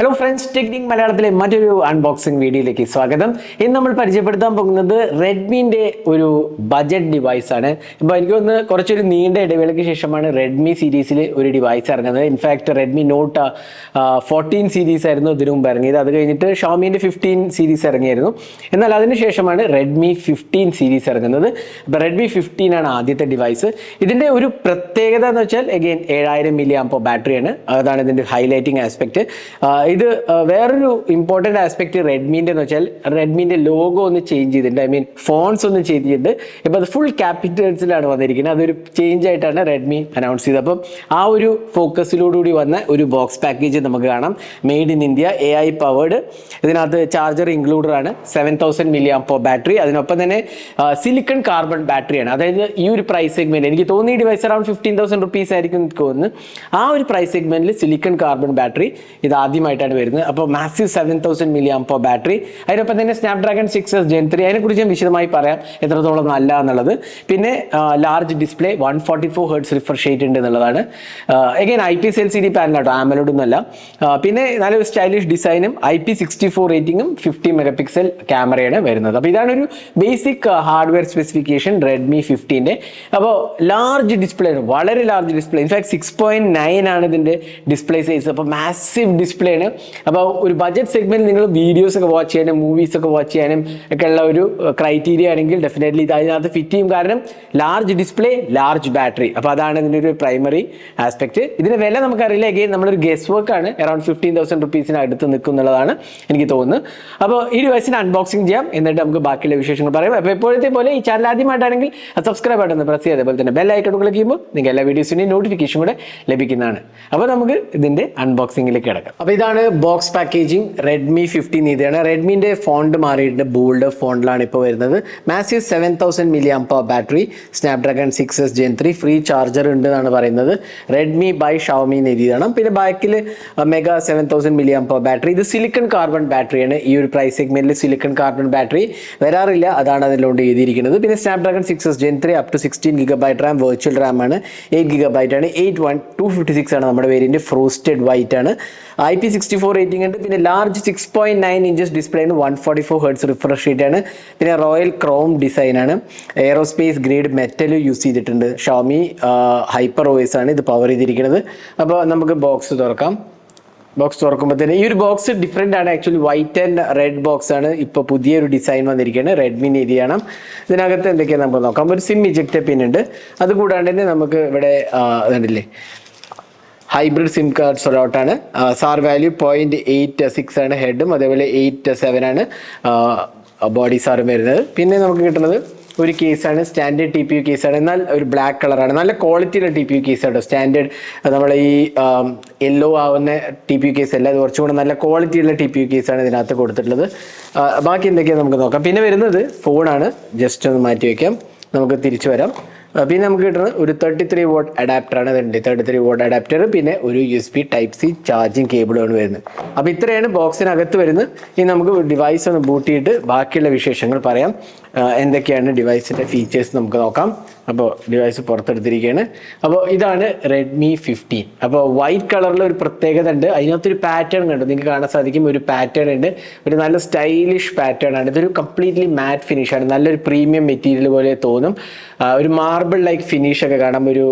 Hello friends technique മലയാളത്തിലെ മറ്റൊരു unboxing വീഡിയോയിലേക്ക് സ്വാഗതം. ഇന്ന് നമ്മൾ പരിചയപ്പെടുത്താൻ പോകുന്നത് റെഡ്മിന്റെ ഒരു ബജറ്റ് ഡിവൈസ് ആണ്. ഇപ്പോൾ എനിക്ക് ഒന്ന് കുറച്ചൊരു നീണ്ട ഇടവേളയ്ക്ക് ശേഷമാണ് റെഡ്മി സീരീസിൽ ഒരു ഡിവൈസ് ഇറങ്ങുന്നത്. In fact Redmi Note fourteen series ആയിരുന്നു ഇതിനു മുമ്പ് ഇറങ്ങിയത്. അത് കഴിഞ്ഞിട്ട് ഷോമീന്റെ ഫിഫ്റ്റീൻ സീരീസ് ഇറങ്ങിയായിരുന്നു എന്നാൽ അതിനുശേഷമാണ് റെഡ്മി ഫിഫ്റ്റീൻ സീരീസ് ഇറങ്ങുന്നത്. അപ്പോൾ റെഡ്മി ഫിഫ്റ്റീൻ ആണ് ആദ്യത്തെ ഡിവൈസ് ഇതിന്റെ ഒരു പ്രത്യേകത എന്ന് വെച്ചാൽ എഗെയിൻ ഏഴായിരം മില്ലി ആമ്പോ ബാറ്ററിയാണ് അതാണ് ഇതിന്റെ ഹൈലൈറ്റിംഗ് ആസ്പെക്ട് ഇത് വേറൊരു ഇമ്പോർട്ടന്റ് ആസ്പെക്ട് റെഡ്മീന്റെ എന്ന് വെച്ചാൽ റെഡ്മീന്റെ ലോഗോ ഒന്ന് ചേഞ്ച് ചെയ്തിട്ടുണ്ട്. ഐ മീൻ ഫോൺസ് ഒന്ന് ചെയ്തിട്ടുണ്ട്. ഇപ്പോൾ അത് ഫുൾ ക്യാപിറ്റൽസിലാണ് വന്നിരിക്കുന്നത്. അതൊരു ചേഞ്ച് ആയിട്ടാണ് റെഡ്മി അനൗൺസ് ചെയ്തത്. അപ്പം ആ ഒരു ഫോക്കസിലോടുകൂടി വന്ന ഒരു ബോക്സ് പാക്കേജ് നമുക്ക് കാണാം. Made in India A I powered ഇതിനകത്ത് ചാർജർ ഇൻക്ലൂഡഡ് ആണ്. Seven thousand milli amp battery അതിനൊപ്പം തന്നെ സിലിക്കൺ കാർബൺ ബാറ്ററിയാണ് അതായത് ഈ ഒരു പ്രൈസ് സെഗ്മെന്റ് എനിക്ക് തോന്നി device around fifteen thousand rupees ആയിരിക്കും തോന്നുന്നു. ആ ഒരു പ്രൈസ് സെഗ്മെന്റിൽ സിലിക്കൺ കാർബൺ ബാറ്ററി ഇത് ആദ്യമായിട്ടാണ് വരുന്നത്. അപ്പോൾ massive seven thousand milli amp battery അതിനൊപ്പം തന്നെ Snapdragon six S gen three അതിനെക്കുറിച്ച് ഞാൻ വിശദമായി പറയാം എത്രത്തോളം നല്ല എന്നുള്ളത്. പിന്നെ large display one forty four hertz refresh rate ഉണ്ട് എന്നുള്ളതാണ്. Again I P S L C D panel കേട്ടോ ആമലോഡ് ഒന്നുമല്ല പിന്നെ നല്ലൊരു സ്റ്റൈലിഷ് ഡിസൈനും ഐ പി സിക്സ്റ്റി ഫോർ റേറ്റിംഗും ഫിഫ്റ്റി മെഗാ പിക്സൽ ക്യാമറയാണ് വരുന്നത്. അപ്പോൾ ഇതാണ് ഒരു ബേസിക് ഹാർഡ്വെയർ സ്പെസിഫിക്കേഷൻ റെഡ്മി ഫിഫ്റ്റീന്റെ അപ്പോൾ ലാർജ് ഡിസ്പ്ലേ ആണ് വളരെ large display in fact six point nine ആണ് ഇതിന്റെ ഡിസ്പ്ലേ സൈസ് അപ്പോൾ മാസീവ് ഡിസ്പ്ലേ ആണ് അപ്പോൾ ഒരു ബഡ്ജറ്റ് സെഗ്മെന്റ് നിങ്ങൾ വീഡിയോസ് ഒക്കെ വാച്ച് ചെയ്യാനും മൂവീസ് ഒക്കെ വാച്ച് ചെയ്യാനും ഒക്കെ ഉള്ള ഒരു ക്രൈറ്റീരിയ ആണെങ്കിൽ ഡെഫിനറ്റ്ലി ഇത് അതിനകത്ത് ഫിറ്റ് ചെയ്യും. കാരണം ലാർജ് ഡിസ്പ്ലേ ലാർജ് ബാറ്ററി അപ്പോൾ അതാണ് ഇതിന്റെ ഒരു പ്രൈമറി ആസ്പെക്ട് ഇതിന് വില നമുക്കറിയില്ല. എഗെയിൻ നമ്മളൊരു ഗസ് വർക്ക് ആണ് അറൌണ്ട് ഫിഫ്റ്റീൻ തൗസൻഡ് റുപ്പീസിന് അടുത്ത് നിൽക്കും എന്നുള്ളതാണ് എനിക്ക് തോന്നുന്നത്. അപ്പോൾ ഈ ഡിവൈസിന് അൺബോക്സിംഗ് ചെയ്യാം. എന്നിട്ട് നമുക്ക് ബാക്കിയുള്ള വിശേഷങ്ങൾ പറയാം. അപ്പോൾ ഇപ്പോഴത്തെ പോലെ ഈ ചാനൽ ആദ്യമായിട്ടാണെങ്കിൽ സബ്സ്ക്രൈബ് ആയിട്ടൊന്ന് പ്രസ് ചെയ്യുക. അതേപോലെ തന്നെ ബെൽ ഐക്കൺ ക്ലിക്ക് ചെയ്യുമ്പോൾ നിങ്ങൾക്ക് എല്ലാ വീഡിയോസിന്റെയും നോട്ടിഫിക്കേഷൻ കൂടെ ലഭിക്കുന്നതാണ്. അപ്പോൾ നമുക്ക് ഇതിന്റെ അൺബോക്സിംഗിലേക്ക് കിടക്കാം. അപ്പോൾ ഇതാണ് ബോക്സ് പാക്കേജിംഗ് റെഡ്മി ഫിഫ്റ്റീൻ ഇതാണ്. റെഡ്മിന്റെ ഫോണ്ട് മാറിയിട്ട് ബോൾഡ് ഫോണിലാണ് ഇപ്പോൾ വരുന്നത്. Massive seven thousand milli amp battery Snapdragon six S gen three free charger ഉണ്ട് എന്നാണ് പറയുന്നത് റെഡ്മി ബൈ ഷവമി എഴുതിയതാണ് പിന്നെ ബാക്കിൽ mega seven thousand milli amp battery ഇത് സിലിക്കൺ കാർബൺ ബാറ്ററിയാണ് ഈ ഒരു പ്രൈസ് സെഗ്മെന്റിൽ സിലിക്കൺ കാർബൺ ബാറ്ററി വരാറില്ല. അതാണ് അതിലോണ്ട് എഴുതിയിരിക്കുന്നത്. പിന്നെ Snapdragon six S gen three up to sixteen gigabyte RAM virtual RAM ആണ്. എയ്റ്റ് ഗിഗ ബൈറ്റ് ആണ്. Eight one two fifty six ആണ് നമ്മുടെ വേരിയന്റ് ഫ്രോസ്റ്റഡ് വൈറ്റ് ആണ്. I P sixty four rating ഉണ്ട്. പിന്നെ large six point nine inches display ആണ്. One forty four hertz refresh rate ആണ്. പിന്നെ റോയൽ ക്രോം ഡിസൈൻ ആണ്. എയറോസ്പേസ് ഗ്രേഡ് മെറ്റൽ യൂസ് ചെയ്തിട്ടുണ്ട്. ഷോമി ഹൈപ്പർ ഓയിസ് ആണ് ഇത് പവർ ചെയ്തിരിക്കുന്നത്. അപ്പോൾ നമുക്ക് ബോക്സ് തുറക്കാം. ബോക്സ് തുറക്കുമ്പോൾ തന്നെ ഈ ഒരു ബോക്സ് ഡിഫറെന്റ് ആണ്. Actually white and red box ആണ്. ഇപ്പോൾ പുതിയൊരു ഡിസൈൻ വന്നിരിക്കുകയാണ്. റെഡ്മി നേരിയാണ് ഇതിനകത്ത് എന്തൊക്കെയാണ് നമുക്ക് നോക്കാം. ഒരു സിം ഇജക്റ്റ് പിൻ ഉണ്ട്. അതുകൂടാണ്ട് തന്നെ നമുക്ക് ഇവിടെ ഇതുണ്ടല്ലേ hybrid SIM card സൊലോട്ടാണ് SAR value point eight six ആണ് ഹെഡും അതേപോലെ എയ്റ്റ് സെവൻ ആണ് ബോഡി സാറും വരുന്നത്. പിന്നെ നമുക്ക് കിട്ടുന്നത് ഒരു കേസാണ് സ്റ്റാൻഡേർഡ് ടി പി യു കേസാണ് എന്നാൽ ഒരു ബ്ലാക്ക് കളറാണ് നല്ല ക്വാളിറ്റിയുള്ള ടി പി യു കേസാണ് സ്റ്റാൻഡേർഡ് നമ്മളെ ഈ യെല്ലോ ആവുന്ന ടി പി യു കേസ് അല്ല. അത് കുറച്ചും കൂടെ നല്ല ക്വാളിറ്റിയുള്ള ടി പി യു കേസാണ് ഇതിനകത്ത് കൊടുത്തിട്ടുള്ളത്. ബാക്കി എന്തൊക്കെയാണ് നമുക്ക് നോക്കാം. പിന്നെ വരുന്നത് ഫോണാണ് ജസ്റ്റ് ഒന്ന് മാറ്റി വയ്ക്കാം നമുക്ക് തിരിച്ചു വരാം. പിന്നെ നമുക്ക് കിട്ടുന്നത് ഒരു തേർട്ടി ത്രീ വോട്ട് ആണ്. ഇതുണ്ട് തേർട്ടി ത്രീ വോട്ട് അഡാപ്റ്റർ പിന്നെ ഒരു U S B type C charging കേബിളാണ് വരുന്നത്. അപ്പോൾ ഇത്രയാണ് ബോക്സിനകത്ത് വരുന്നത്. ഇനി നമുക്ക് ഡിവൈസ് ഒന്ന് ബൂട്ട് ചെയ്തിട്ട് ബാക്കിയുള്ള വിശേഷങ്ങൾ പറയാം. എന്തൊക്കെയാണ് ഡിവൈസിന്റെ ഫീച്ചേഴ്സ് നമുക്ക് നോക്കാം. അപ്പോൾ ഡിവൈസ് പുറത്തെടുത്തിരിക്കുകയാണ്. അപ്പോൾ ഇതാണ് റെഡ്മി ഫിഫ്റ്റീൻ അപ്പോൾ വൈറ്റ് കളറിൽ ഒരു പ്രത്യേകത ഉണ്ട്. അതിനകത്തൊരു പാറ്റേൺ കണ്ടു? നിങ്ങൾക്ക് കാണാൻ സാധിക്കും. ഒരു പാറ്റേൺ ഉണ്ട്. ഒരു നല്ല സ്റ്റൈലിഷ് പാറ്റേൺ ആണ്. ഇതൊരു കംപ്ലീറ്റ്ലി മാറ്റ് ഫിനിഷ് ആണ്. നല്ലൊരു പ്രീമിയം മെറ്റീരിയൽ പോലെ തോന്നും. ഒരു മാർബിൾ ലൈക്ക് ഫിനിഷ് ഒക്കെ കാണാം ഒരു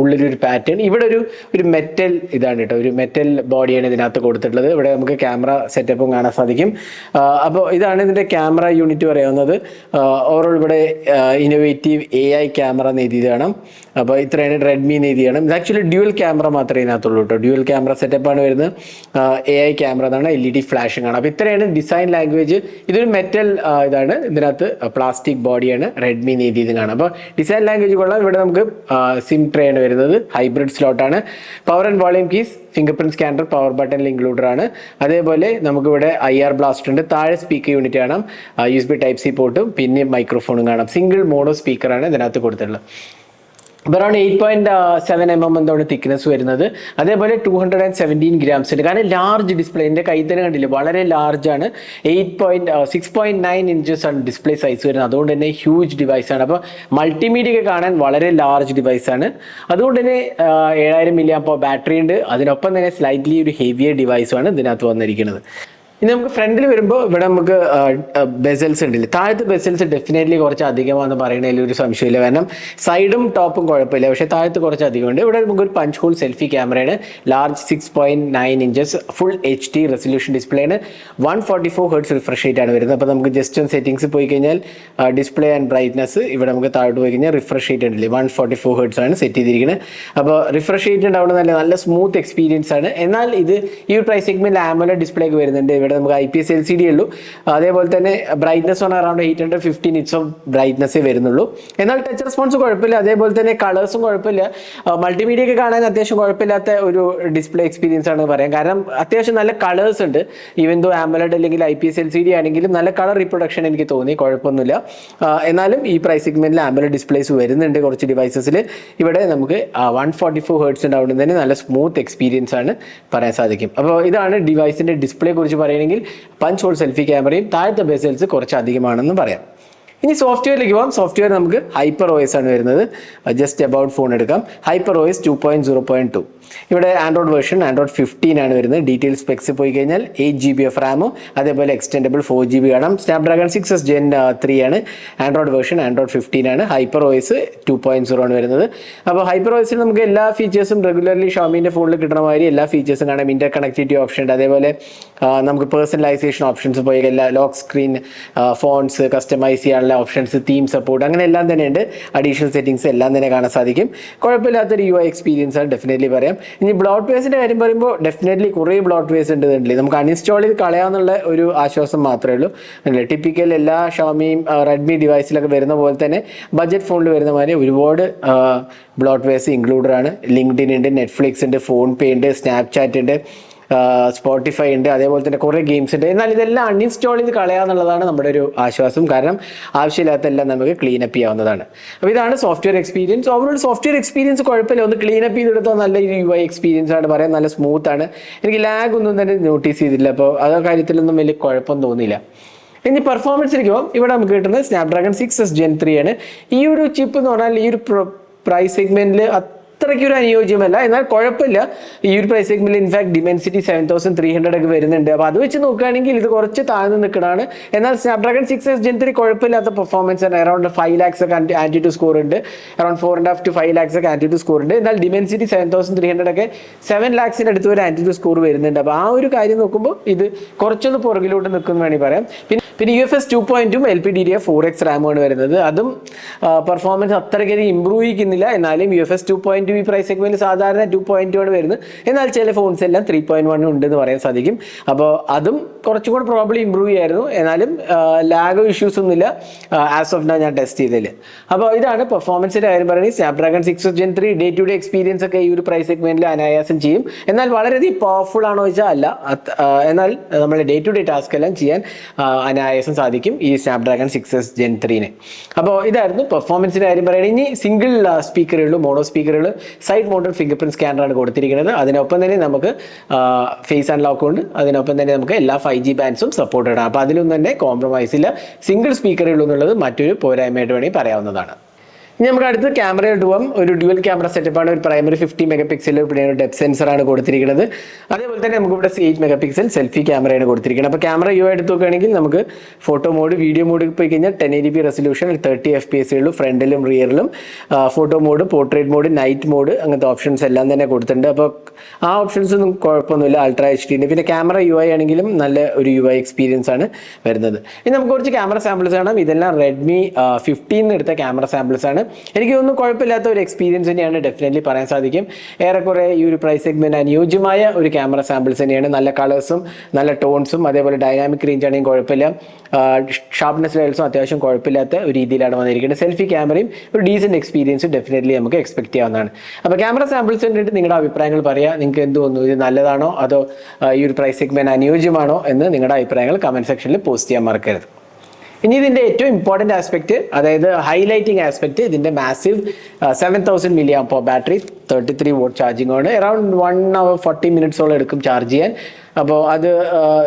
ഉള്ളിലൊരു പാറ്റേൺ ഇവിടെ ഒരു ഒരു മെറ്റൽ ഇതാണ് കേട്ടോ. ഒരു മെറ്റൽ ബോഡിയാണ് ഇതിനകത്ത് കൊടുത്തിട്ടുള്ളത്. ഇവിടെ നമുക്ക് ക്യാമറ സെറ്റപ്പും കാണാൻ സാധിക്കും. അപ്പോൾ ഇതാണ് ഇതിന്റെ ക്യാമറ യൂണിറ്റ് പറയാവുന്നത്. ഓവറോൾ ഇവിടെ ഇന്നോവേറ്റീവ് എ ഐ ക്യാമറ എഴുതിയതാണ് അപ്പോൾ ഇത്രയാണ് റെഡ്മി എന്ന് ഇത് ആക്ച്വലി ഡ്യുവൽ ക്യാമറ മാത്രമേ ഇതിനകത്തുള്ളൂ കേട്ടോ. ഡ്യുവൽ ക്യാമറ സെറ്റപ്പാണ് വരുന്നത്. എ ഐ ക്യാമറ എന്നാണ് എൽ ഇ ഡി ഫ്ലാഷിംഗ് ആണ് അപ്പോൾ ഇത്രയാണ് ഡിസൈൻ ലാംഗ്വേജ് ഇതൊരു മെറ്റൽ ഇതാണ്. ഇതിനകത്ത് പ്ലാസ്റ്റിക് ബോഡിയാണ് റെഡ്മി എന്ന് എഴുതിയത് കാണാം. അപ്പോൾ ഡിസൈൻ ലാംഗ്വേജ് കൊള്ളാം. ഇവിടെ നമുക്ക് സിം ട്രേ ആണ് വരുന്നത്. Hybrid സ്ലോട്ടാണ് power and volume keys fingerprint scanner power ബട്ടണിൽ ഇൻക്ലൂഡഡ് ആണ്. അതേപോലെ നമുക്കിവിടെ ഐ ആർ ബ്ലാസ്റ്റ് ഉണ്ട്. താഴെ സ്പീക്കർ യൂണിറ്റ് കാണാം. U S B type C പോർട്ടും പിന്നെ മൈക്രോഫോണും കാണാം. സിംഗിൾ മോണോ സ്പീക്കറാണ് ഇതിനകത്ത് കൊടുത്തിട്ടുള്ളത്. Around eight point seven M M എന്താണ് തിക്നെസ് വരുന്നത്. അതേപോലെ two hundred and seventeen grams ഉണ്ട് കാരണം ലാർജ് ഡിസ്പ്ലേ എന്റെ കയ്യിൽ തന്നെ കണ്ടില്ല? വളരെ ലാർജ് ആണ്. Eight point six point nine inches ആണ് ഡിസ്പ്ലേ സൈസ് വരുന്നത്. അതുകൊണ്ട് തന്നെ ഹ്യൂജ് ഡിവൈസ് ആണ്. അപ്പോൾ മൾട്ടിമീഡിയ ഒക്കെ കാണാൻ വളരെ ലാർജ് ഡിവൈസ് ആണ്. അതുകൊണ്ട് തന്നെ ഏഴായിരം മില്ലി അപ്പോൾ ബാറ്ററി ഉണ്ട്. അതിനൊപ്പം തന്നെ സ്ലൈറ്റ്ലി ഒരു ഹെവിയർ ഡിവൈസുമാണ് ഇതിനകത്ത് വന്നിരിക്കുന്നത്. ഇനി നമുക്ക് ഫ്രണ്ടിൽ വരുമ്പോൾ ഇവിടെ നമുക്ക് ബെസൽസ് ഉണ്ടല്ലേ? താഴത്തെ ബെസൽസ് ഡെഫിനറ്റ്ലി കുറച്ച് അധികമാണെന്ന് പറയുന്നതിൽ ഒരു സംശയമില്ല കാരണം സൈഡും ടോപ്പും കുഴപ്പമില്ല. പക്ഷേ താഴത്ത് കുറച്ച് അധികമുണ്ട്. ഇവിടെ നമുക്ക് ഒരു പഞ്ച് ഹോൾ സെൽഫി ക്യാമറയാണ് large six point nine inches full H D resolution display ആണ്. One forty four hertz refresh rate ആണ് വരുന്നത്. അപ്പോൾ നമുക്ക് ജസ്റ്റ് ഒന്ന് സെറ്റിംഗ്സ് പോയി കഴിഞ്ഞാൽ ഡിസ്പ്ലേ ആൻഡ് ബ്രൈറ്റ്നസ് ഇവിടെ നമുക്ക് താഴോട്ട് പോയി കഴിഞ്ഞാൽ റിഫ്രഷ് റേറ്റ് ഉണ്ടല്ലേ? വൺ ഫോർട്ടി ഫോർ ആണ് സെറ്റ് ചെയ്തിരിക്കുന്നത് അപ്പോൾ റിഫ്രഷ് റേറ്റ് ഉണ്ടാവുന്ന നല്ല നല്ല സ്മൂത്ത് എക്സ്പീരിയൻസ് ആണ്. എന്നാൽ ഇത് ഈ ഒരു പ്രൈസ് സെഗ്മെന്റ് ആമല ഡിസ്പ്ലേക്ക് വരുന്നുണ്ട്. ഇവിടെ നമുക്ക് I P S L C D ഉള്ളൂ. അതേപോലെ തന്നെ brightness on around eight hundred fifteen nits of ബ്രൈറ്റ്നസ്സേ വരുന്നുള്ളൂ. എന്നാൽ ടച്ച് റെസ്പോൺസ് കുഴപ്പമില്ല. അതേപോലെ തന്നെ കളേഴ്സും കുഴപ്പമില്ല. മൾട്ടിമീഡിയ ഒക്കെ കാണാൻ അത്യാവശ്യം കുഴപ്പമില്ലാത്ത ഒരു ഡിസ്പ്ലേ എക്സ്പീരിയൻസ് ആണ് പറയാം കാരണം അത്യാവശ്യം നല്ല കളേഴ്സ് ഉണ്ട്. ഈവൻ ദോ ആമലഡ് അല്ലെങ്കിൽ I P S L C D ആണെങ്കിലും നല്ല കളർ റീപ്രൊഡക്ഷൻ എനിക്ക് തോന്നി. കുഴപ്പമൊന്നുമില്ല. എന്നാലും ഈ പ്രൈസ് സെഗ്മെന്റിൽ ആമലഡ് ഡിസ്പ്ലേസ് വരുന്നുണ്ട് കുറച്ച് ഡിവൈസസിൽ ഇവിടെ നമുക്ക് വൺ ഫോർട്ടി ഫോർ ഹേർട്സ് ഉണ്ടാവുന്നത് തന്നെ നല്ല സ്മൂത്ത് എക്സ്പീരിയൻസ് ആണ് പറയാൻ സാധിക്കും. അപ്പോൾ ഇതാണ് ഡിവൈസിന്റെ ഡിസ്പ്ലേ കുറിച്ച് പറയുകയാണെങ്കിൽ പഞ്ച് ഹോൾ സെൽഫി ക്യാമറയും താഴത്തെ ബെസൽസ് കുറച്ച് അധികമാണെന്ന് പറയാം. ഇനി സോഫ്റ്റ്വെയറിലേക്ക് പോകാം സോഫ്റ്റ്വെയർ നമുക്ക് ഹൈപ്പർ ഓയസ് ആണ് വരുന്നത്. ജസ്റ്റ് അബൌട്ട് ഫോൺ എടുക്കാം. Hyper OS two point zero point two ഇവിടെ ആൻഡ്രോയിഡ് വേർഷൻ ആൻഡ്രോയിഡ് ഫിഫ്റ്റീൻ ആണ് വരുന്നത്. ഡീറ്റെയിൽ സ്പെക്സ് പോയി കഴിഞ്ഞാൽ എയ്റ്റ് ജി ബി എഫ് റാമും അതേപോലെ എക്സ്റ്റെൻഡബിൾ ഫോർ ജി ബി കാണാം. Snapdragon six S gen three ആണ്. ആൻഡ്രോയിഡ് വേർഷൻ ആൻഡ്രോയിഡ് ഫിഫ്റ്റീൻ ആണ്. Hyper voice two point zero ആണ് വരുന്നത്. അപ്പോൾ ഹൈപ്പർ വോയ്സിൽ നമുക്ക് എല്ലാ ഫീച്ചേഴ്സും റെഗുലർലി ഷോമിന്റെ ഫോണിൽ കിട്ടണ മാതിരി എല്ലാ ഫീച്ചേഴ്സും കാണാം. ഇന്റർ കണക്ടിവിറ്റി ഓപ്ഷൻ ഉണ്ട്. അതേപോലെ നമുക്ക് പേഴ്സണലൈസേഷൻ ഓപ്ഷൻസ് പോയി എല്ലാ ലോക്ക് സ്ക്രീൻ ഫോൺസ് കസ്റ്റമൈസ് ചെയ്യാനുള്ള ഓപ്ഷൻസ് തീം സപ്പോർട്ട് അങ്ങനെ എല്ലാം തന്നെ ഉണ്ട്. അഡീഷണൽ സെറ്റിംഗ്സ് എല്ലാം തന്നെ കാണാൻ സാധിക്കും. കുഴപ്പമില്ലാത്തൊരു യു ഐ എക്സ്പീരിയൻസ് ആണ്. ഡെഫിനറ്റ്ലി പറയാം. ഇനി ബ്ലോട്ട് വേസിന്റെ കാര്യം പറയുമ്പോൾ ഡെഫിനറ്റ്ലി കുറേ ബ്ലോട്ട് വേസ് ഉണ്ട് ഇതിൽ നമുക്ക് അൺഇൻസ്റ്റാൾ ചെയ്ത് കളയാന്നുള്ള ഒരു ആശ്വാസം മാത്രമേ ഉള്ളൂ. അല്ലേ ടിപ്പിക്കൽ എല്ലാ ഷോമിയും റെഡ്മി ഡിവൈസിലൊക്കെ വരുന്ന പോലെ തന്നെ ബഡ്ജറ്റ് ഫോണിൽ വരുന്ന മാതിരി ഒരുപാട് ബ്ലോട്ട് വേസ് ഇൻക്ലൂഡഡ് ആണ്. ലിങ്ക്ഡിൻ ഉണ്ട് നെറ്റ്ഫ്ലിക്സ് ഉണ്ട് ഫോൺ പേ ഉണ്ട് സ്നാപ്ചാറ്റ് ഉണ്ട്. സ്പോട്ടിഫൈ ഉണ്ട് അതേപോലെ തന്നെ കുറേ ഗെയിംസ് ഉണ്ട്. എന്നാൽ ഇതെല്ലാം അൺഇൻസ്റ്റാൾ ചെയ്ത് കളയാന്നുള്ളതാണ് നമ്മുടെ ഒരു ആശ്വാസം. കാരണം ആവശ്യമില്ലാത്ത എല്ലാം നമുക്ക് ക്ലീൻ അപ്പ് ചെയ്യാവുന്നതാണ്. അപ്പോൾ ഇതാണ് software experience overall software experience കുഴപ്പമില്ല. ഒന്ന് ക്ലീൻ അപ്പ് ചെയ്തെടുത്താൽ നല്ല യു ഐ എക്സ്പീരിയൻസ് ആണ് പറയാം നല്ല സ്മൂത്ത് ആണ്. എനിക്ക് ലാഗ് ഒന്നും തന്നെ നോട്ടീസ് ചെയ്തില്ല. അപ്പോൾ ആ കാര്യത്തിലൊന്നും വലിയ കുഴപ്പം തോന്നിയില്ല. ഇനി പെർഫോമൻസ് പോകും ഇവിടെ നമുക്ക് കിട്ടുന്നത് Snapdragon six S gen three ആണ്. ഈ ഒരു ചിപ്പ് എന്ന് പറഞ്ഞാൽ ഈ ഒരു പ്രൈസ് സെഗ്മെന്റിൽ അത്രയ്ക്ക് ഒരു അനുയോജ്യമല്ല. എന്നാൽ കുഴപ്പമില്ല. ഈ ഒരു പ്രൈസ് സെഗ്മെന്റിൽ in fact Dimensity seven thousand three hundred ഒക്കെ വരുന്നുണ്ട്. അപ്പോൾ അത് വെച്ച് നോക്കുകയാണെങ്കിൽ ഇത് കുറച്ച് താഴ്ന്നു നിൽക്കണതാണ്. എന്നാൽ Snapdragon six S gen three കുഴപ്പമില്ലാത്ത പെർഫോമൻസ് ആണ്. അറൌണ്ട് ഫൈവ് ലാക്സ് ഒക്കെ ആന്റി ടു സ്കോർ ഉണ്ട്. Around four and half to five lakhs ഒക്കെ ആന്റി ടു സ്കോർ ഉണ്ട്. എന്നാൽ Dimensity seven thousand three hundred ഒക്കെ സെവൻ ലാക്സിന് അടുത്ത് ഒരു ആന്റി ടു സ്കോർ വരുന്നുണ്ട്. അപ്പോൾ ആ ഒരു കാര്യം നോക്കുമ്പോൾ ഇത് കുറച്ചൊന്ന് പുറകിലോട്ട് നിൽക്കുന്നു വേണമെങ്കിൽ പറയാം. പിന്നെ പിന്നെ യു എഫ് എസ് ടു പോയിന്റും L P D D A four X റാമാണ് വരുന്നത്. അതും പെർഫോമൻസ് അത്രയ്ക്കധികം ഇമ്പ്രൂവ് ചെയ്യുന്നില്ല എന്നാലും U F S two point ഈ പ്രൈസ് സെഗ്മെന്റ് സാധാരണ ടു പോയിന്റ് ആണ് വരുന്നത്. എന്നാൽ ചില ഫോൺസ് എല്ലാം ത്രീ പോയിന്റ് വൺ ഉണ്ട് എന്ന് പറയാൻ സാധിക്കും. അപ്പോൾ അതും കുറച്ചും കൂടെ പ്രോബ്ലി ഇമ്പ്രൂവ് ചെയ്യായിരുന്നു. എന്നാലും ലാഗോ ഇഷ്യൂസ് ഒന്നുമില്ല ആസ് ഓഫ് നോ ഞാൻ ടെസ്റ്റ് ചെയ്തതിൽ അപ്പോൾ ഇതാണ് പെർഫോമൻസിന്റെ കാര്യം പറയുന്നത്. Snapdragon six gen three day to day experience ഒക്കെ ഈ ഒരു പ്രൈസ് സെഗ്മെന്റിൽ അനായാസം ചെയ്യും. എന്നാൽ വളരെയധികം പവർഫുൾ ആണോ വെച്ചാൽ അല്ല. എന്നാൽ നമ്മൾ ഡേ ടു ഡേ ടാസ്ക് എല്ലാം ചെയ്യാൻ അനായാസം സാധിക്കും ഈ സ്നാപ്ഡ്രാഗൺ സിക്സ് എസ് ജെൻ ത്രീനെ. അപ്പോൾ ഇതായിരുന്നു പെർഫോമൻസിന്റെ കാര്യം പറയുന്നത് ഇനി സിംഗിൾ സ്പീക്കറുകൾ മോണോ സ്പീക്കറുകൾ സൈഡ് മൗണ്ടഡ് ഫിംഗർ പ്രിന്റ് സ്കാനറാണ് കൊടുത്തിരിക്കുന്നത്. അതിനൊപ്പം തന്നെ നമുക്ക് ഫേസ് ആൻഡ് ലോക്ക് ഉണ്ട് അതിനൊപ്പം തന്നെ നമുക്ക് എല്ലാ ഫൈവ് ജി ബാൻഡ്സും സപ്പോർട്ടഡ് ആണ് അപ്പോൾ അതിലൊന്നും തന്നെ കോംപ്രമൈസ് ഇല്ല. സിംഗിൾ സ്പീക്കറുകൾ എന്നുള്ളത് മറ്റൊരു പോരായ്മയായിട്ട് വേണമെങ്കിൽ പറയാവുന്നതാണ്. ഇനി നമുക്ക് അടുത്ത ക്യാമറയിലോട്ട് പോകാം ഒരു ഡ്യുവൽ ക്യാമറ സെറ്റപ്പ് ആണ്. ഒരു പ്രൈമറി ഫിഫ്റ്റി മെഗാ പിക്സൽ പിന്നെ ഒരു ഡെപ് സെൻസറാണ് കൊടുത്തിരിക്കുന്നത്. അതേപോലെ തന്നെ നമുക്ക് ഇവിടെ എയ്റ്റ് മെഗാ പിക്സൽ സെൽഫി ക്യാമറയാണ് കൊടുത്തിരിക്കുന്നത്. അപ്പോൾ ക്യാമറ യു എടുത്ത് നോക്കുകയാണെങ്കിൽ നമുക്ക് ഫോട്ടോ മോഡ് വീഡിയോ മോഡ് പോയി കഴിഞ്ഞാൽ ten A B resolution thirty F P S ഉള്ളൂ ഫ്രണ്ടിലും റിയറിലും photo mode portrait mode night mode അങ്ങനത്തെ ഓപ്ഷൻസ് എല്ലാം തന്നെ കൊടുത്തിട്ടുണ്ട്. അപ്പോൾ ആ ഓപ്ഷൻസ് ഒന്നും കുഴപ്പമൊന്നുമില്ല. അൾട്രാ എച്ച് ഡി ഉണ്ട് പിന്നെ ക്യാമറ യു ഐ ആണെങ്കിലും നല്ല ഒരു യു ഐ എക്സ്പീരിയൻസ് ആണ് വരുന്നത്. ഇനി നമുക്ക് കുറച്ച് ക്യാമറ സാമ്പിൾസ് കാണാം. ഇതെല്ലാം റെഡ്മി ഫിഫ്റ്റീൻ എടുത്ത ക്യാമറ സാമ്പിൾസ് ആണ്. എനിക്ക് ഒന്നും കുഴപ്പമില്ലാത്ത ഒരു എക്സ്പീരിയൻസ് തന്നെയാണ് ഡെഫിനറ്റ്ലി പറയാൻ സാധിക്കും. ഏറെക്കുറെ ഈ ഒരു പ്രൈസ് സെഗ്മെന്റ് അനുയോജ്യമായ ഒരു ക്യാമറ സാമ്പിൾസ് തന്നെയാണ്. നല്ല കളേഴ്സും നല്ല ടോൺസും അതേപോലെ ഡൈനാമിക് റേഞ്ച് ആണെങ്കിൽ കുഴപ്പമില്ല. ഷാർപ്നെസ് ലെവൽസും അത്യാവശ്യം കുഴപ്പമില്ലാത്ത ഒരു രീതിയിലാണ് വന്നിരിക്കുന്നത്. സെൽഫി ക്യാമറയും ഒരു ഡീസന്റ് എക്സ്പീരിയൻസ് ഡെഫിനറ്റ്ലി നമുക്ക് എക്സ്പെക്ട് ചെയ്യാവുന്നതാണ്. അപ്പോൾ ക്യാമറ സാമ്പിൾസ് കണ്ടിട്ട് നിങ്ങളുടെ അഭിപ്രായങ്ങൾ പറയുക നിങ്ങൾക്ക് എന്ത് തോന്നുന്നു? ഇത് നല്ലതാണോ? അതോ ഈ ഒരു പ്രൈസ് സെഗ്മെന്റ് അനുയോജ്യമാണോ? എന്ന് നിങ്ങളുടെ അഭിപ്രായങ്ങൾ കമന്റ് സെക്ഷനിൽ പോസ്റ്റ് ചെയ്യാൻ മറക്കരുത്. ഇനി ഇതിന്റെ ഏറ്റവും ഇമ്പോർട്ടന്റ് ആസ്പെക്ട് അതായത് ഹൈലൈറ്റിംഗ് ആസ്പെക്ട് ഇതിന്റെ massive seven thousand milli amp hour battery thirty three watt charging ആണ് അറൌണ്ട് വൺ അവർ ഫോർട്ടി മിനിറ്റ്സോളം എടുക്കും ചാർജ് ചെയ്യാൻ. അപ്പോൾ അത്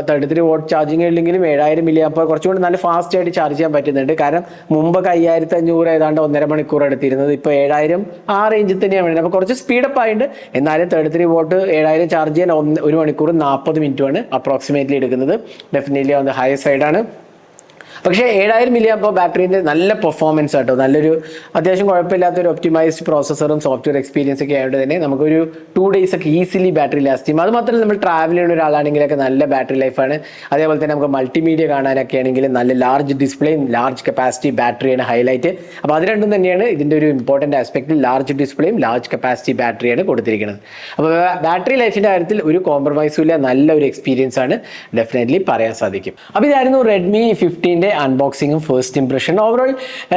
തേർട്ടി ത്രീ വോട്ട് ചാർജിങ് ഇല്ലെങ്കിലും ഏഴായിരം മില്ലി അപ്പോൾ കുറച്ചുകൂടി നല്ല ഫാസ്റ്റ് ആയിട്ട് ചാർജ് ചെയ്യാൻ പറ്റുന്നുണ്ട്. കാരണം മുമ്പൊക്കെ അയ്യായിരത്തി അഞ്ഞൂറ് ഏതാണ്ട് ഒന്നര മണിക്കൂർ എടുത്തിരുന്നത്. ഇപ്പോൾ ഏഴായിരം ആ റേഞ്ചിൽ തന്നെയാണ് വേണ്ടത് അപ്പോൾ കുറച്ച് സ്പീഡപ്പ് ആയിട്ട് എന്നാലും തേർട്ടി ത്രീ വോട്ട് ഏഴായിരം ചാർജ് ചെയ്യാൻ ഒന്ന് ഒരു മണിക്കൂർ നാൽപ്പത് മിനിറ്റുമാണ് അപ്രോക്സിമേറ്റ്ലി എടുക്കുന്നത്. ഡെഫിനറ്റ്ലി ഓൺ ദ ഹയർ സൈഡാണ് പക്ഷേ ഏഴായിരം മില്ലി അപ്പോൾ ബാറ്ററിന്റെ നല്ല പെർഫോമൻസ് ആട്ടോ. നല്ലൊരു അത്യാവശ്യം കുഴപ്പമില്ലാത്ത ഒരു ഒപ്റ്റിമൈസ്ഡ് പ്രോസസ്സറും സോഫ്റ്റ്വെയർ എക്സ്പീരിയൻസ് ഒക്കെ ആയതുകൊണ്ട് തന്നെ നമുക്കൊരു ടു ഡേയ്സ് ഒക്കെ ഈസിലി ബാറ്ററി ലാസ്റ്റ് ചെയ്യും അതുമാത്രമല്ല നമ്മൾ ട്രാവൽ ചെയ്യുന്ന ഒരാളാണെങ്കിലൊക്കെ നല്ല ബാറ്ററി ലൈഫാണ് അതേപോലെ തന്നെ നമുക്ക് മൾട്ടിമീഡിയ കാണാനൊക്കെ ആണെങ്കിൽ നല്ല ലാർജ് ഡിസ്പ്ലേയും ലാർജ് കപ്പാസിറ്റി ബാറ്ററിയാണ് ഹൈലൈറ്റ് അപ്പോൾ അത് രണ്ടും തന്നെയാണ് ഇതിന്റെ ഒരു ഇമ്പോർട്ടന്റ് ആസ്പെക്റ്റ് ലാർജ് ഡിസ്പ്ലേയും ലാർജ് കപ്പാസിറ്റി ബാറ്ററിയാണ് കൊടുത്തിരിക്കുന്നത്. അപ്പോൾ ബാറ്ററി ലൈഫിന്റെ കാര്യത്തിൽ ഒരു കോംപ്രമൈസും ഇല്ല. നല്ല ഒരു എക്സ്പീരിയൻസ് ആണ്. ഡെഫിനറ്റ്ലി പറയാൻ സാധിക്കും. അപ്പോൾ ഇതായിരുന്നു റെഡ്മി ഫിഫ്റ്റീന്റെ അൺബോക്സിങ്ങും ഫസ്റ്റ് ഇംപ്രഷൻ ഓവറോൾ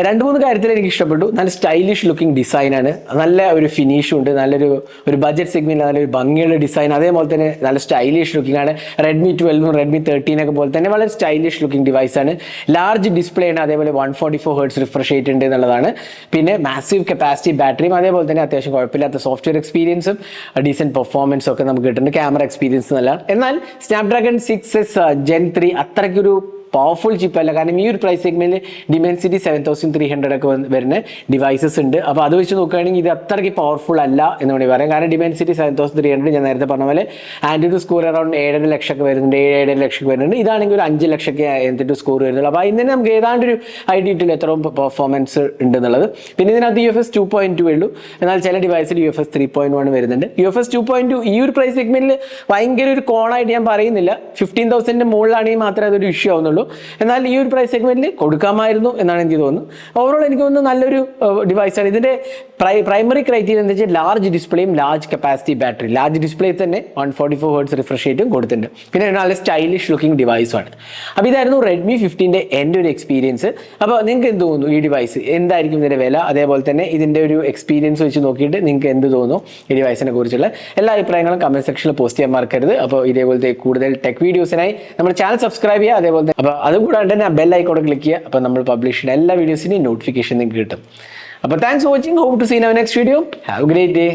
രണ്ട് മൂന്ന് കാര്യത്തിൽ എനിക്ക് ഇഷ്ടപ്പെട്ടു. നല്ല സ്റ്റൈലിഷ് ലുക്കിംഗ് ഡിസൈനാണ് നല്ല ഒരു ഫിനിഷും ഉണ്ട്. നല്ലൊരു ഒരു ബഡ്ജറ്റ് സെഗ്മെന്റ് നല്ലൊരു ഭംഗിയുള്ള ഡിസൈൻ അതേപോലെ തന്നെ നല്ല സ്റ്റൈലിഷ് ലുക്കിംഗ് ആണ്. റെഡ്മി ട്വൽവും റെഡ്മി തേർട്ടീനൊക്കെ പോലെ തന്നെ വളരെ സ്റ്റൈലിഷ് ലുക്കിംഗ് ഡിവൈസാണ് ലാർജ് ഡിസ്പ്ലേ ആണ്. അതേപോലെ one forty four hertz refresh rate എന്നുള്ളതാണ്. പിന്നെ മാസീവ് കപ്പാസിറ്റി ബാറ്ററിയും അതേപോലെ തന്നെ അത്യാവശ്യം കുഴപ്പമില്ലാത്ത സോഫ്റ്റ്വെയർ എക്സ്പീരിയൻസും ഡീസെന്റ് പെർഫോമൻസും ഒക്കെ നമുക്ക് കിട്ടുന്നുണ്ട്. ക്യാമറ എക്സ്പീരിയൻസ് നല്ല. എന്നാൽ Snapdragon six S gen three അത്രയ്ക്കൊരു powerful chip അല്ല. കാരണം ഈ ഒരു പ്രൈസ് സെഗ്മെന്റിൽ Dimensity seven thousand three hundred ഒക്കെ വരുന്ന ഡിവൈസസ് ഉണ്ട്. അപ്പോൾ അത് വെച്ച് നോക്കുകയാണെങ്കിൽ ഇത് അത്രയ്ക്ക് പവർഫുൾ അല്ല എന്ന് വേണമെങ്കിൽ പറയാം. കാരണം Dimensity seven thousand three hundred ഞാൻ നേരത്തെ പറഞ്ഞ പോലെ ആൻഡ്രോയിഡ് സ്കോർ അറൗണ്ട് ഏഴര ലക്ഷമൊക്കെ വരുന്നുണ്ട്. ഏഴ് ഏഴര ലക്ഷം വരുന്നുണ്ട്. ഇതാണെങ്കിൽ ഒരു അഞ്ച് ലക്ഷമൊക്കെ എന്നിട്ട് സ്കോർ വരുന്നുള്ളൂ. അപ്പോൾ അതിന് നമുക്ക് ഏതാണ്ട് ഒരു ഐഡിയ കിട്ടില്ല എത്ര പെർഫോമൻസ് ഉണ്ടെന്നുള്ളത്. പിന്നെ ഇതിനകത്ത് U F S two point two ഉള്ളൂ. എന്നാൽ ചില ഡിവൈസിൽ U F S three point one വരുന്നുണ്ട്. U F S two point two ഈ ഒരു പ്രൈസ് സെഗ്മെന്റിൽ ഭയങ്കര ഒരു കോണായിട്ട് ഞാൻ പറയുന്നില്ല. ഫിഫ്റ്റീൻ തൗസൻഡിന്റെ മുകളിലാണെങ്കിൽ മാത്രമേ അതൊരു ഇഷ്യൂ ആവുന്നുള്ളൂ. എന്നാൽ ഈ ഒരു പ്രൈസ് സെഗ്മെന്റിൽ കൊടുക്കാമായിരുന്നു എന്നാണ് എനിക്ക് തോന്നുന്നത്. ഓവറോൾ എനിക്ക് തോന്നുന്നു നല്ലൊരു ഡിവൈസാണ് ഇതിന്റെ പ്രൈ പ്രൈമറി ക്രൈറ്റീരിയ എന്താ വെച്ചാൽ large ഡിസ്പ്ലേയും large capacity battery large display തന്നെ one forty four hertz refresh റേറ്റും കൊടുത്തിട്ടുണ്ട്. പിന്നെ നല്ല സ്റ്റൈലിഷ് ലുക്കിംഗ് ഡിവൈസുമാണ് അപ്പോൾ ഇതായിരുന്നു റെഡ്മി ഫിഫ്റ്റീന്റെ എന്റെ ഒരു എക്സ്പീരിയൻസ് അപ്പോൾ നിങ്ങൾക്ക് എന്ത് തോന്നുന്നു ഈ ഡിവൈസ് എന്തായിരിക്കും ഇതിന്റെ വില? അതേപോലെ തന്നെ ഇതിന്റെ ഒരു എക്സ്പീരിയൻസ് വെച്ച് നോക്കിയിട്ട് നിങ്ങൾക്ക് എന്ത് തോന്നുന്നു ഈ ഡിവൈസിനെ കുറിച്ചുള്ള എല്ലാ അഭിപ്രായങ്ങളും കമന്റ് സെക്ഷനിൽ പോസ്റ്റ് ചെയ്യാൻ മറക്കരുത്. അപ്പോൾ ഇതേപോലത്തെ കൂടുതൽ ടെക് വീഡിയോസിനായി നമ്മുടെ ചാനൽ സബ്സ്ക്രൈബ് ചെയ്യുക. അതേപോലെ അപ്പോൾ അതും കൂടാണ്ട് തന്നെ ബെൽ ഐക്കോടെ ക്ലിക്ക് ചെയ്യുക അപ്പോൾ നമ്മൾ പബ്ലിഷ് ചെയ്യുന്ന എല്ലാ വീഡിയോസിന്റെയും നോട്ടിഫിക്കേഷൻ നിങ്ങൾക്ക് കിട്ടും. അപ്പോൾ thanks for watching hope to seen our next video have great day